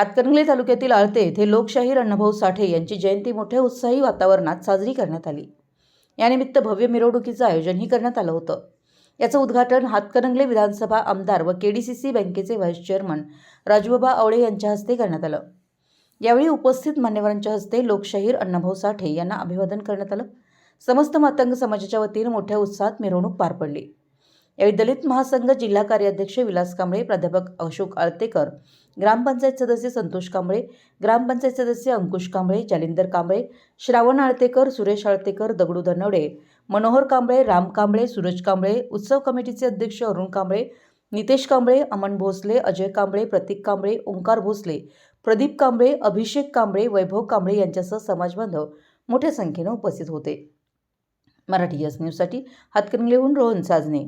हातकणंगले तालुक्यातील आळते येथे लोकशाहीर अण्णाभाऊ साठे यांची जयंती मोठ्या उत्साही वातावरणात साजरी करण्यात आली. यानिमित्त भव्य मिरवणुकीचं आयोजनही करण्यात आलं होतं. याचं उद्घाटन हातकणंगले विधानसभा आमदार व के डी सी सी बँकेचे व्हाईस चेअरमन राजूबाबा आवळे यांच्या हस्ते करण्यात आलं. यावेळी उपस्थित मान्यवरांच्या हस्ते लोकशाहीर अण्णाभाऊ साठे यांना अभिवादन करण्यात आलं. समस्त मातंग समाजाच्या वतीनं मोठ्या उत्साहात मिरवणूक पार पडली. यावेळी दलित महासंघ जिल्हा कार्याध्यक्ष विलास कांबळे प्राध्यापक अशोक आळतेकर ग्रामपंचायत सदस्य संतोष कांबळे ग्रामपंचायत सदस्य अंकुश कांबळे जालिंदर कांबळे श्रावण आळतेकर सुरेश आळतेकर दगडू धनवडे मनोहर कांबळे राम कांबळे सूरज कांबळे उत्सव कमिटीचे अध्यक्ष अरुण कांबळे नितेश कांबळे अमन भोसले अजय कांबळे प्रतीक कांबळे ओंकार भोसले प्रदीप कांबळे अभिषेक कांबळे वैभव कांबळे यांच्यासह समाजबांधव मोठ्या संख्येनं उपस्थित होते. मराठी यस न्यूजसाठी हातकणंगलेहून रोहन साजने.